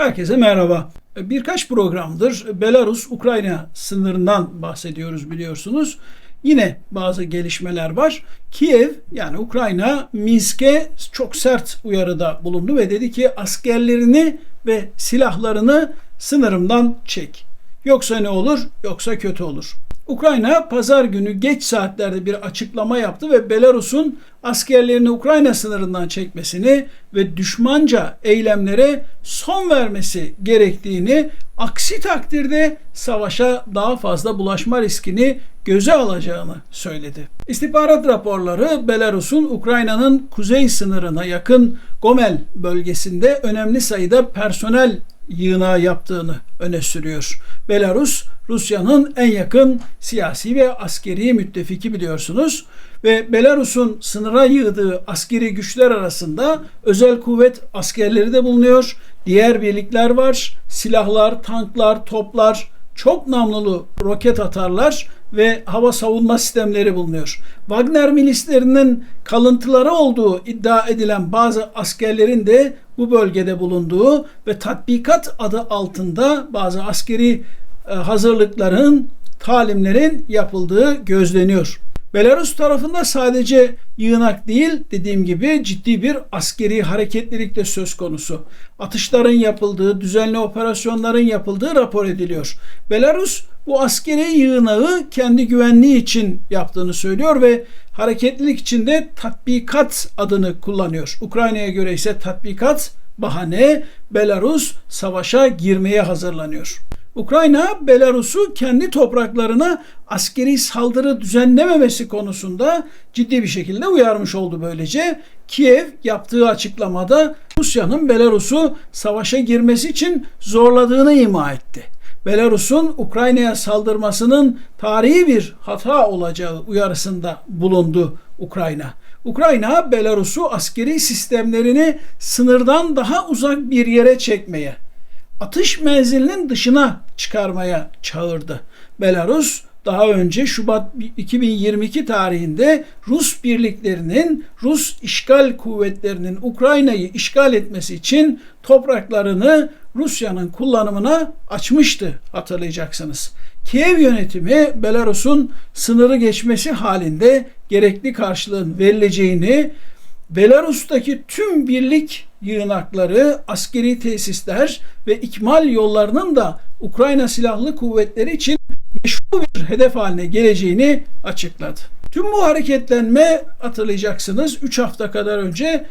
Herkese merhaba. Birkaç programdır Belarus-Ukrayna sınırından bahsediyoruz biliyorsunuz. Yine bazı gelişmeler var. Kiev yani Ukrayna Minsk'e çok sert uyarıda bulundu ve dedi ki askerlerini ve silahlarını sınırımdan çek. Yoksa ne olur? Yoksa kötü olur. Ukrayna pazar günü geç saatlerde bir açıklama yaptı ve Belarus'un askerlerini Ukrayna sınırından çekmesini ve düşmanca eylemlere son vermesi gerektiğini, aksi takdirde savaşa daha fazla bulaşma riskini göze alacağını söyledi. İstihbarat raporları Belarus'un Ukrayna'nın kuzey sınırına yakın Gomel bölgesinde önemli sayıda personel yığınağı yaptığını öne sürüyor. Belarus Rusya'nın en yakın siyasi ve askeri müttefiki biliyorsunuz ve Belarus'un sınıra yığdığı askeri güçler arasında özel kuvvet askerleri de bulunuyor. Diğer birlikler var. Silahlar, tanklar, toplar, çok namlulu roket atarlar ve hava savunma sistemleri bulunuyor. Wagner milislerinin kalıntıları olduğu iddia edilen bazı askerlerin de bu bölgede bulunduğu ve tatbikat adı altında bazı askeri e, hazırlıkların, talimlerin yapıldığı gözleniyor. Belarus tarafında sadece yığınak değil dediğim gibi ciddi bir askeri hareketlilik de söz konusu. Atışların yapıldığı, düzenli operasyonların yapıldığı rapor ediliyor. Belarus bu askeri yığınağı kendi güvenliği için yaptığını söylüyor ve hareketlilik içinde tatbikat adını kullanıyor. Ukrayna'ya göre ise tatbikat bahane Belarus savaşa girmeye hazırlanıyor. Ukrayna Belarus'u kendi topraklarına askeri saldırı düzenlememesi konusunda ciddi bir şekilde uyarmış oldu böylece. Kiev yaptığı açıklamada Rusya'nın Belarus'u savaşa girmesi için zorladığını ima etti. Belarus'un Ukrayna'ya saldırmasının tarihi bir hata olacağı uyarısında bulundu Ukrayna. Ukrayna Belarus'u askeri sistemlerini sınırdan daha uzak bir yere çekmeye, atış menzilinin dışına çıkarmaya çağırdı. Belarus daha önce Şubat 2022 tarihinde Rus birliklerinin, Rus işgal kuvvetlerinin Ukrayna'yı işgal etmesi için topraklarını Rusya'nın kullanımına açmıştı hatırlayacaksınız. Kiev yönetimi Belarus'un sınırı geçmesi halinde gerekli karşılığın verileceğini, Belarus'taki tüm birlik yığınakları, askeri tesisler ve ikmal yollarının da Ukrayna Silahlı Kuvvetleri için meşru bir hedef haline geleceğini açıkladı. Tüm bu hareketlenme hatırlayacaksınız 3 hafta kadar önce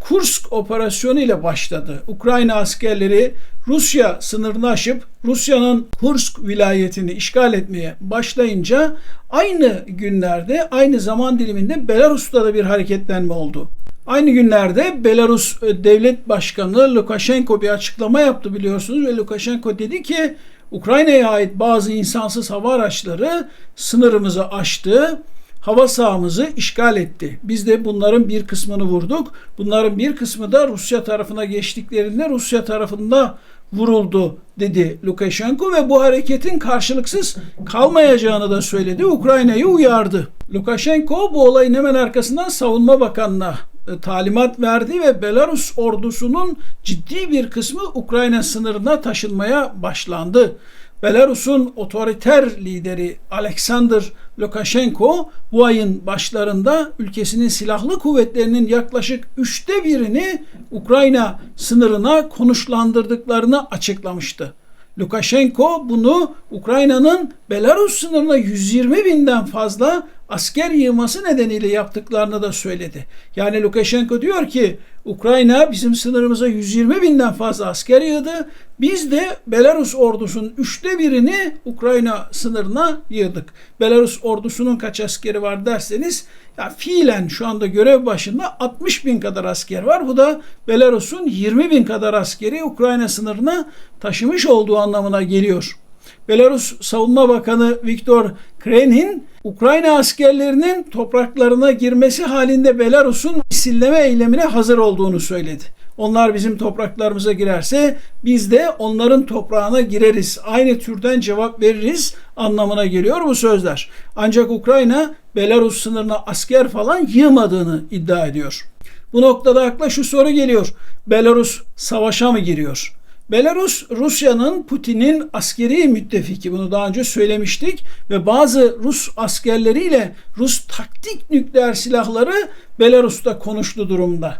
Kursk operasyonu ile başladı. Ukrayna askerleri Rusya sınırını aşıp Rusya'nın Kursk vilayetini işgal etmeye başlayınca aynı günlerde, aynı zaman diliminde Belarus'ta da bir hareketlenme oldu. Aynı günlerde Belarus e, Devlet Başkanı Lukashenko bir açıklama yaptı biliyorsunuz ve Lukashenko dedi ki Ukrayna'ya ait bazı insansız hava araçları sınırımızı aştı hava sahamızı işgal etti. Biz de bunların bir kısmını vurduk. Bunların bir kısmı da Rusya tarafına geçtiklerinde Rusya tarafında vuruldu dedi Lukashenko ve bu hareketin karşılıksız kalmayacağını da söyledi. Ukrayna'yı uyardı. Lukashenko bu olayın hemen arkasından Savunma Bakanı'na e, talimat verdi ve Belarus ordusunun ciddi bir kısmı Ukrayna sınırına taşınmaya başlandı. Belarus'un otoriter lideri Alexander Lukashenko bu ayın başlarında ülkesinin silahlı kuvvetlerinin yaklaşık üçte birini Ukrayna sınırına konuşlandırdıklarını açıklamıştı. Lukashenko bunu Ukrayna'nın Belarus sınırına 120 binden fazla asker yığması nedeniyle yaptıklarını da söyledi. Yani Lukashenko diyor ki Ukrayna bizim sınırımıza 120 binden fazla asker yığdı. Biz de Belarus ordusunun üçte birini Ukrayna sınırına yığdık. Belarus ordusunun kaç askeri var derseniz ya fiilen şu anda görev başında 60 bin kadar asker var. Bu da Belarus'un 20 bin kadar askeri Ukrayna sınırına taşımış olduğu anlamına geliyor. Belarus Savunma Bakanı Viktor Krenin Ukrayna askerlerinin topraklarına girmesi halinde Belarus'un misilleme eylemine hazır olduğunu söyledi. Onlar bizim topraklarımıza girerse biz de onların toprağına gireriz. Aynı türden cevap veririz anlamına geliyor bu sözler. Ancak Ukrayna Belarus sınırına asker falan yığmadığını iddia ediyor. Bu noktada akla şu soru geliyor. Belarus savaşa mı giriyor? Belarus, Rusya'nın Putin'in askeri müttefiki. Bunu daha önce söylemiştik. Ve bazı Rus askerleriyle Rus taktik nükleer silahları Belarus'ta konuştu durumda.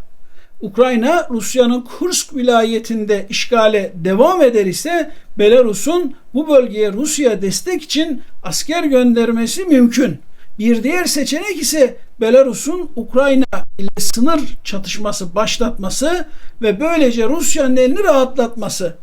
Ukrayna Rusya'nın Kursk vilayetinde işgale devam eder ise Belarus'un bu bölgeye Rusya destek için asker göndermesi mümkün. Bir diğer seçenek ise Belarus'un Ukrayna ile sınır çatışması başlatması ve böylece Rusya'nın elini rahatlatması.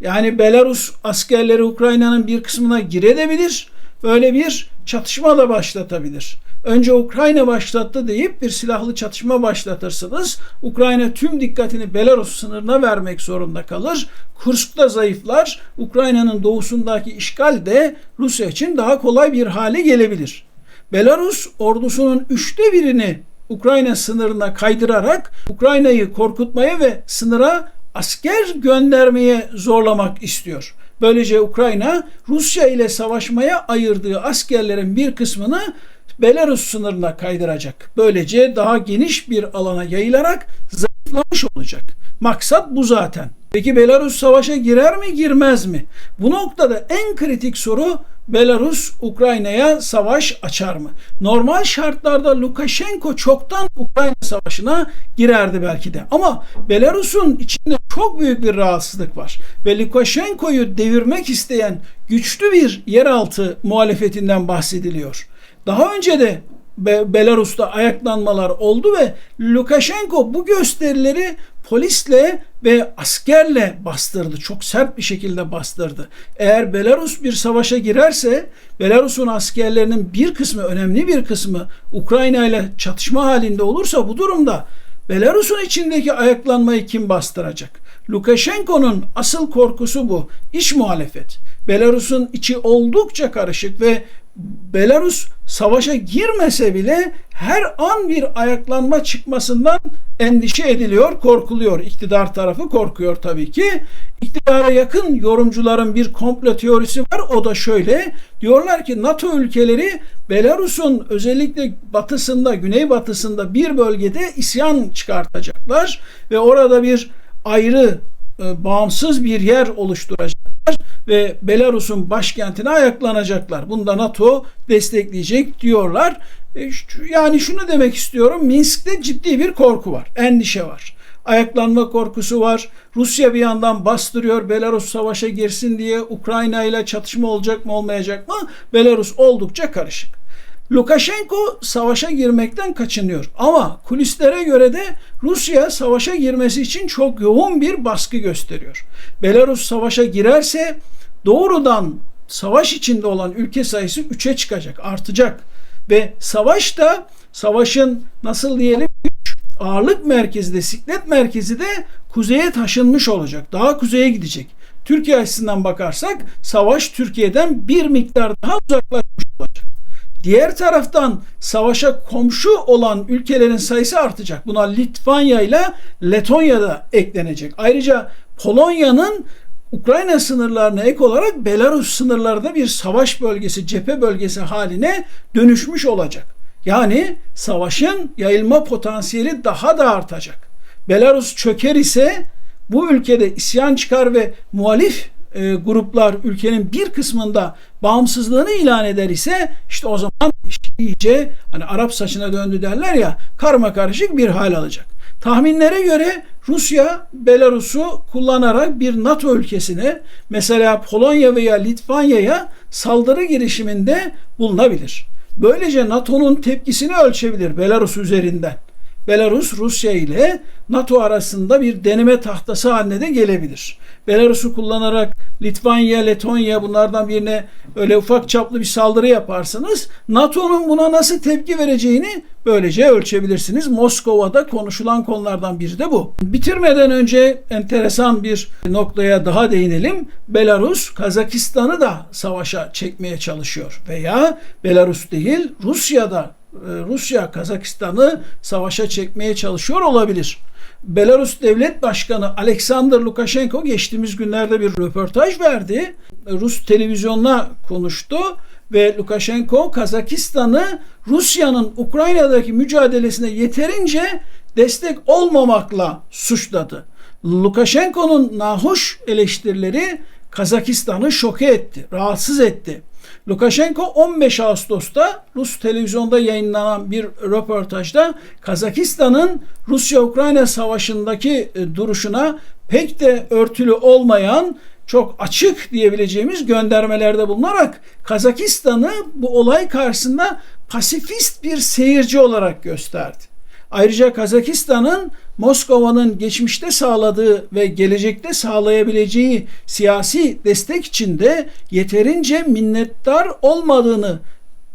Yani Belarus askerleri Ukrayna'nın bir kısmına girebilir, böyle bir çatışma da başlatabilir. Önce Ukrayna başlattı deyip bir silahlı çatışma başlatırsınız. Ukrayna tüm dikkatini Belarus sınırına vermek zorunda kalır. Kursk'ta zayıflar. Ukrayna'nın doğusundaki işgal de Rusya için daha kolay bir hale gelebilir. Belarus ordusunun üçte birini Ukrayna sınırına kaydırarak Ukrayna'yı korkutmaya ve sınıra asker göndermeye zorlamak istiyor. Böylece Ukrayna Rusya ile savaşmaya ayırdığı askerlerin bir kısmını Belarus sınırına kaydıracak. Böylece daha geniş bir alana yayılarak zayıflamış olacak. Maksat bu zaten. Peki Belarus savaşa girer mi girmez mi? Bu noktada en kritik soru Belarus Ukrayna'ya savaş açar mı? Normal şartlarda Lukashenko çoktan Ukrayna savaşına girerdi belki de. Ama Belarus'un içinde çok büyük bir rahatsızlık var. Ve Lukashenko'yu devirmek isteyen güçlü bir yeraltı muhalefetinden bahsediliyor. Daha önce de Belarus'ta ayaklanmalar oldu ve Lukashenko bu gösterileri polisle ve askerle bastırdı. Çok sert bir şekilde bastırdı. Eğer Belarus bir savaşa girerse Belarus'un askerlerinin bir kısmı, önemli bir kısmı Ukrayna ile çatışma halinde olursa bu durumda Belarus'un içindeki ayaklanmayı kim bastıracak? Lukashenko'nun asıl korkusu bu. İş muhalefet. Belarus'un içi oldukça karışık ve Belarus savaşa girmese bile her an bir ayaklanma çıkmasından endişe ediliyor, korkuluyor. İktidar tarafı korkuyor tabii ki. İktidara yakın yorumcuların bir komplo teorisi var. O da şöyle. Diyorlar ki NATO ülkeleri Belarus'un özellikle batısında, güneybatısında bir bölgede isyan çıkartacaklar ve orada bir ayrı e, bağımsız bir yer oluşturacaklar ve Belarus'un başkentine ayaklanacaklar. Bunda NATO destekleyecek diyorlar. E, yani şunu demek istiyorum. Minsk'te ciddi bir korku var, endişe var. Ayaklanma korkusu var. Rusya bir yandan bastırıyor Belarus savaşa girsin diye Ukrayna ile çatışma olacak mı olmayacak mı? Belarus oldukça karışık. Lukashenko savaşa girmekten kaçınıyor. Ama kulislere göre de Rusya savaşa girmesi için çok yoğun bir baskı gösteriyor. Belarus savaşa girerse doğrudan savaş içinde olan ülke sayısı 3'e çıkacak, artacak. Ve savaş da savaşın nasıl diyelim ağırlık merkezi de siklet merkezi de kuzeye taşınmış olacak. Daha kuzeye gidecek. Türkiye açısından bakarsak savaş Türkiye'den bir miktar daha uzaklaşmış olacak. Diğer taraftan savaşa komşu olan ülkelerin sayısı artacak. Buna Litvanya ile Letonya da eklenecek. Ayrıca Polonya'nın Ukrayna sınırlarına ek olarak Belarus sınırlarda bir savaş bölgesi, cephe bölgesi haline dönüşmüş olacak. Yani savaşın yayılma potansiyeli daha da artacak. Belarus çöker ise bu ülkede isyan çıkar ve muhalif e, gruplar ülkenin bir kısmında bağımsızlığını ilan eder ise işte o zaman iyice hani Arap saçına döndü derler ya karma karışık bir hal alacak. Tahminlere göre Rusya Belarus'u kullanarak bir NATO ülkesine mesela Polonya veya Litvanya'ya saldırı girişiminde bulunabilir. Böylece NATO'nun tepkisini ölçebilir Belarus üzerinden. Belarus Rusya ile NATO arasında bir deneme tahtası haline de gelebilir. Belarus'u kullanarak Litvanya, Letonya bunlardan birine öyle ufak çaplı bir saldırı yaparsınız. NATO'nun buna nasıl tepki vereceğini böylece ölçebilirsiniz. Moskova'da konuşulan konulardan biri de bu. Bitirmeden önce enteresan bir noktaya daha değinelim. Belarus Kazakistan'ı da savaşa çekmeye çalışıyor veya Belarus değil Rusya'da Rusya Kazakistan'ı savaşa çekmeye çalışıyor olabilir. Belarus Devlet Başkanı Alexander Lukashenko geçtiğimiz günlerde bir röportaj verdi. Rus televizyonuna konuştu ve Lukashenko Kazakistan'ı Rusya'nın Ukrayna'daki mücadelesine yeterince destek olmamakla suçladı. Lukashenko'nun nahoş eleştirileri Kazakistan'ı şoke etti, rahatsız etti. Lukashenko 15 Ağustos'ta Rus televizyonda yayınlanan bir röportajda Kazakistan'ın Rusya-Ukrayna savaşındaki e, duruşuna pek de örtülü olmayan çok açık diyebileceğimiz göndermelerde bulunarak Kazakistan'ı bu olay karşısında pasifist bir seyirci olarak gösterdi. Ayrıca Kazakistan'ın Moskova'nın geçmişte sağladığı ve gelecekte sağlayabileceği siyasi destek için de yeterince minnettar olmadığını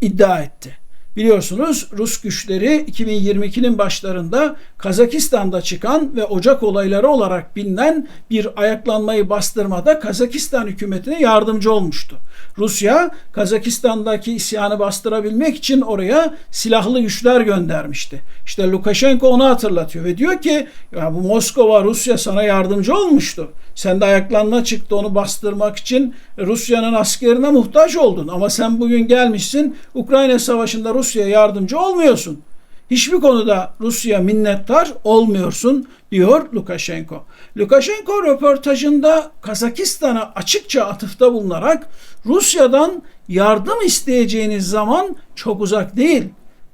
iddia etti. Biliyorsunuz Rus güçleri 2022'nin başlarında Kazakistan'da çıkan ve Ocak olayları olarak bilinen bir ayaklanmayı bastırmada Kazakistan hükümetine yardımcı olmuştu. Rusya Kazakistan'daki isyanı bastırabilmek için oraya silahlı güçler göndermişti. İşte Lukashenko onu hatırlatıyor ve diyor ki ya bu Moskova Rusya sana yardımcı olmuştu. Sen de ayaklanma çıktı onu bastırmak için Rusya'nın askerine muhtaç oldun. Ama sen bugün gelmişsin Ukrayna Savaşı'nda Rusya'ya yardımcı olmuyorsun. Hiçbir konuda Rusya minnettar olmuyorsun diyor Lukashenko. Lukashenko röportajında Kazakistan'a açıkça atıfta bulunarak Rusya'dan yardım isteyeceğiniz zaman çok uzak değil.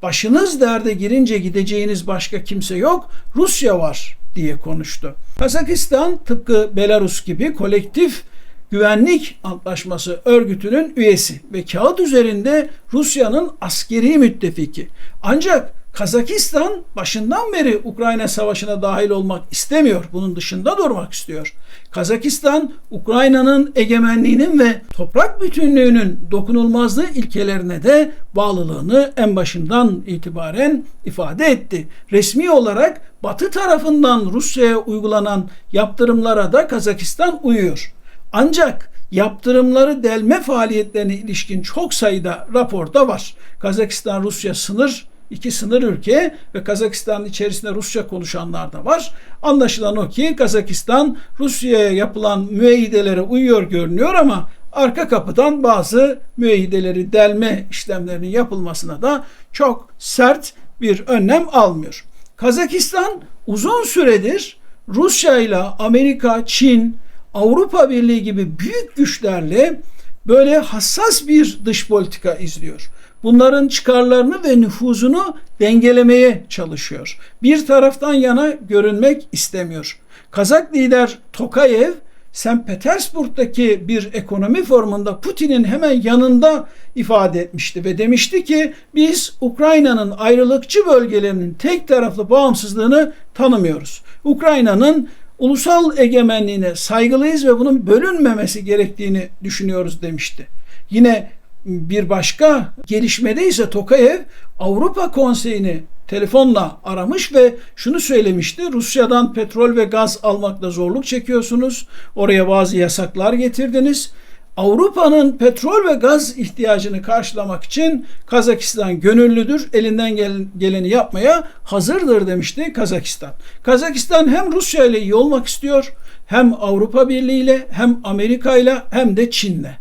Başınız derde girince gideceğiniz başka kimse yok. Rusya var diye konuştu. Kazakistan tıpkı Belarus gibi kolektif Güvenlik Antlaşması örgütünün üyesi ve kağıt üzerinde Rusya'nın askeri müttefiki. Ancak Kazakistan başından beri Ukrayna Savaşı'na dahil olmak istemiyor. Bunun dışında durmak istiyor. Kazakistan Ukrayna'nın egemenliğinin ve toprak bütünlüğünün dokunulmazlığı ilkelerine de bağlılığını en başından itibaren ifade etti. Resmi olarak Batı tarafından Rusya'ya uygulanan yaptırımlara da Kazakistan uyuyor. Ancak yaptırımları delme faaliyetlerine ilişkin çok sayıda raporda var. Kazakistan-Rusya sınır iki sınır ülke ve Kazakistan'ın içerisinde Rusça konuşanlar da var. Anlaşılan o ki Kazakistan Rusya'ya yapılan müeyyidelere uyuyor görünüyor ama arka kapıdan bazı müeyyideleri delme işlemlerinin yapılmasına da çok sert bir önlem almıyor. Kazakistan uzun süredir Rusya ile Amerika, Çin, Avrupa Birliği gibi büyük güçlerle böyle hassas bir dış politika izliyor. Bunların çıkarlarını ve nüfuzunu dengelemeye çalışıyor. Bir taraftan yana görünmek istemiyor. Kazak lider Tokayev St. Petersburg'daki bir ekonomi forumunda Putin'in hemen yanında ifade etmişti ve demişti ki biz Ukrayna'nın ayrılıkçı bölgelerinin tek taraflı bağımsızlığını tanımıyoruz. Ukrayna'nın ulusal egemenliğine saygılıyız ve bunun bölünmemesi gerektiğini düşünüyoruz demişti. Yine bir başka gelişmede ise Tokayev Avrupa Konseyi'ni telefonla aramış ve şunu söylemişti. Rusya'dan petrol ve gaz almakta zorluk çekiyorsunuz. Oraya bazı yasaklar getirdiniz. Avrupa'nın petrol ve gaz ihtiyacını karşılamak için Kazakistan gönüllüdür. Elinden geleni yapmaya hazırdır demişti Kazakistan. Kazakistan hem Rusya ile iyi olmak istiyor, hem Avrupa Birliği ile, hem Amerika ile, hem de Çin'le.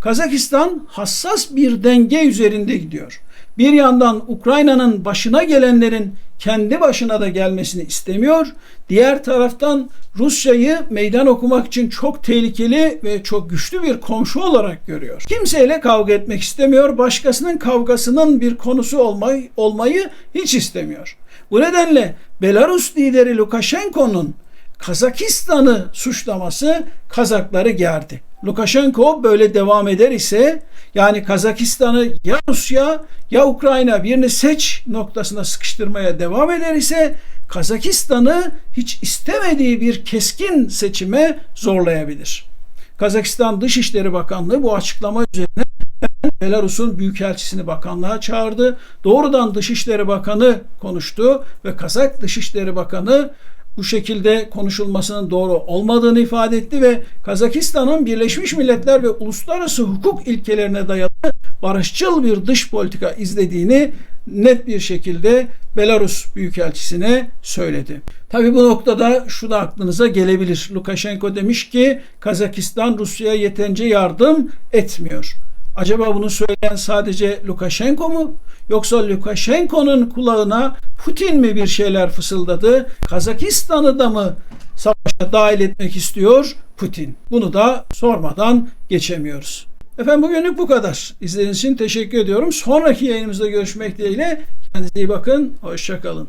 Kazakistan hassas bir denge üzerinde gidiyor. Bir yandan Ukrayna'nın başına gelenlerin kendi başına da gelmesini istemiyor. Diğer taraftan Rusya'yı meydan okumak için çok tehlikeli ve çok güçlü bir komşu olarak görüyor. Kimseyle kavga etmek istemiyor. Başkasının kavgasının bir konusu olmayı, olmayı hiç istemiyor. Bu nedenle Belarus lideri Lukashenko'nun Kazakistan'ı suçlaması Kazakları gerdi. Lukashenko böyle devam eder ise yani Kazakistan'ı ya Rusya ya Ukrayna birini seç noktasına sıkıştırmaya devam eder ise Kazakistan'ı hiç istemediği bir keskin seçime zorlayabilir. Kazakistan Dışişleri Bakanlığı bu açıklama üzerine Belarus'un büyükelçisini bakanlığa çağırdı. Doğrudan Dışişleri Bakanı konuştu ve Kazak Dışişleri Bakanı bu şekilde konuşulmasının doğru olmadığını ifade etti ve Kazakistan'ın Birleşmiş Milletler ve uluslararası hukuk ilkelerine dayalı barışçıl bir dış politika izlediğini net bir şekilde Belarus Büyükelçisi'ne söyledi. Tabi bu noktada şu da aklınıza gelebilir. Lukashenko demiş ki Kazakistan Rusya'ya yeterince yardım etmiyor. Acaba bunu söyleyen sadece Lukashenko mu? Yoksa Lukashenko'nun kulağına Putin mi bir şeyler fısıldadı? Kazakistan'ı da mı savaşa dahil etmek istiyor Putin. Bunu da sormadan geçemiyoruz. Efendim bugünlük bu kadar. İzlediğiniz için teşekkür ediyorum. Sonraki yayınımızda görüşmek dileğiyle. Kendinize iyi bakın. Hoşçakalın.